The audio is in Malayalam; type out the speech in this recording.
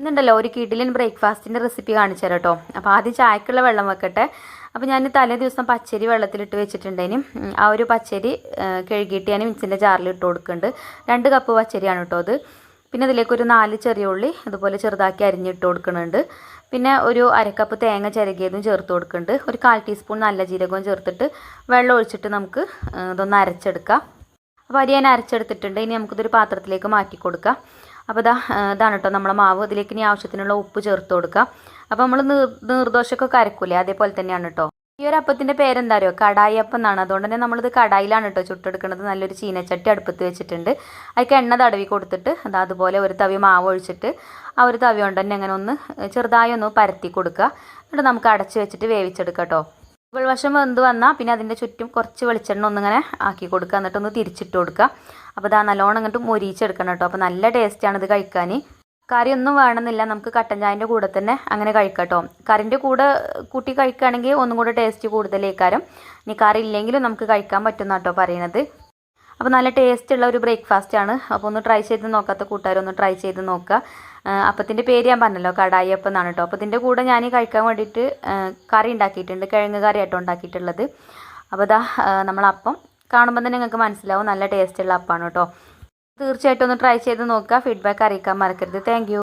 ഇന്നുണ്ടല്ലോ ഒരു കിഡിലിൻ ബ്രേക്ക്ഫാസ്റ്റിന്റെ റെസിപ്പി കാണിച്ചു തരാം കേട്ടോ. അപ്പോൾ ആദ്യം ചായക്കുള്ള വെള്ളം വെക്കട്ടെ. അപ്പോൾ ഞാൻ തലേ ദിവസം പച്ചരി വെള്ളത്തിലിട്ട് വെച്ചിട്ടുണ്ടേനും. ആ ഒരു പച്ചരി കഴുകിയിട്ട് ഞാൻ മിക്സിന്റെ ജാറിൽ ഇട്ട് കൊടുക്കുന്നുണ്ട്. രണ്ട് കപ്പ് പച്ചരിയാണ് കേട്ടോ അത്. പിന്നെ അതിലേക്ക് ഒരു നാല് ചെറിയ ഉള്ളി അതുപോലെ ചെറുതാക്കി അരിഞ്ഞിട്ട് കൊടുക്കുന്നുണ്ട്. പിന്നെ ഒരു അരക്കപ്പ് തേങ്ങ ചിരകിയതും ചേർത്ത് കൊടുക്കുന്നുണ്ട്. ഒരു കാൽ ടീസ്പൂൺ നല്ല ജീരകവും ചേർത്തിട്ട് വെള്ളം ഒഴിച്ചിട്ട് നമുക്ക് ഇതൊന്ന് അരച്ചെടുക്കാം. അപ്പോൾ അരി ഞാൻ അരച്ചെടുത്തിട്ടുണ്ട്. ഇനി നമുക്കിതൊരു പാത്രത്തിലേക്ക് മാറ്റി കൊടുക്കാം. അപ്പോൾ ഇതാ ഇതാണ് കേട്ടോ നമ്മളെ മാവ്. ഇതിലേക്ക് ഇനി ആവശ്യത്തിനുള്ള ഉപ്പ് ചേർത്ത് കൊടുക്കുക അപ്പോൾ നമ്മൾ നീർ നീർദോശക്കൊക്കെ അരക്കൂലേ അതേപോലെ തന്നെയാണ് കേട്ടോ ഈ ഒരു അപ്പത്തിന്റെ പേരെന്താ അറിയോ? കടായി അപ്പം എന്നാണ്. അതുകൊണ്ട് തന്നെ നമ്മളിത് കടായിലാണ് കേട്ടോ ചുട്ടെടുക്കുന്നത് നല്ലൊരു ചീനച്ചട്ടി അടുപ്പത്ത് വെച്ചിട്ടുണ്ട്. അതിലേക്ക് എണ്ണ തടവി കൊടുത്തിട്ട് അതാ അതുപോലെ ഒരു തവി മാവ് ഒഴിച്ചിട്ട് ആ ഒരു തവി കൊണ്ട് തന്നെ അങ്ങനെ ഒന്ന് ചെറുതായി ഒന്ന് പരത്തി കൊടുക്കുക. എന്നിട്ട് നമുക്ക് അടച്ച് വെച്ചിട്ട് വേവിച്ചെടുക്കാം കേട്ടോ മുകൾ വശം വെന്ത് വന്നാൽ പിന്നെ അതിന്റെ ചുറ്റും കുറച്ച് വെളിച്ചെണ്ണ ഒന്നിങ്ങനെ ആക്കി കൊടുക്കുക. എന്നിട്ട് ഒന്ന് തിരിച്ചിട്ട് കൊടുക്കുക. അപ്പോൾ ഇതാ നല്ലോണം ഇങ്ങോട്ട് മൊരിച്ചെടുക്കണം കേട്ടോ. അപ്പോൾ നല്ല ടേസ്റ്റാണ് ഇത് കഴിക്കാൻ. കറിയൊന്നും വേണമെന്നില്ല. നമുക്ക് കട്ടൻ ചായന്റെ കൂടെ തന്നെ അങ്ങനെ കഴിക്കാം കേട്ടോ. കറിന്റെ കൂടെ കൂട്ടി കഴിക്കുകയാണെങ്കിൽ ഒന്നും കൂടെ ടേസ്റ്റ് കൂടുതലേക്കാരം. ഇനി കറി ഇല്ലെങ്കിലും നമുക്ക് കഴിക്കാൻ പറ്റുന്ന കേട്ടോ പറയണത്. അപ്പോൾ നല്ല ടേസ്റ്റ് ഉള്ള ഒരു ബ്രേക്ക്ഫാസ്റ്റ് ആണ്. അപ്പോൾ ഒന്ന് ട്രൈ ചെയ്ത് നോക്കാത്ത കൂട്ടുകാരൊന്ന് ട്രൈ ചെയ്ത് നോക്കുക. അപ്പത്തിന്റെ പേര് ഞാൻ പറഞ്ഞല്ലോ കടായി അപ്പം എന്നാണ് കേട്ടോ അപ്പോൾ ഇതിന്റെ കൂടെ ഞാൻ കഴിക്കാൻ വേണ്ടിയിട്ട് കറി ഉണ്ടാക്കിയിട്ടുണ്ട് കിഴങ്ങ് കറി ആയിട്ടോ ഉണ്ടാക്കിയിട്ടുള്ളത് അപ്പോൾ ഇതാ നമ്മളപ്പം കാണുമ്പോൾ തന്നെ നിങ്ങൾക്ക് മനസ്സിലാവും നല്ല ടേസ്റ്റ് ഉള്ള അപ്പമാണ് കേട്ടോ തീർച്ചയായിട്ടും ഒന്ന് ട്രൈ ചെയ്ത് നോക്കുക. ഫീഡ്ബാക്ക് അറിയിക്കാൻ മറക്കരുത്. താങ്ക്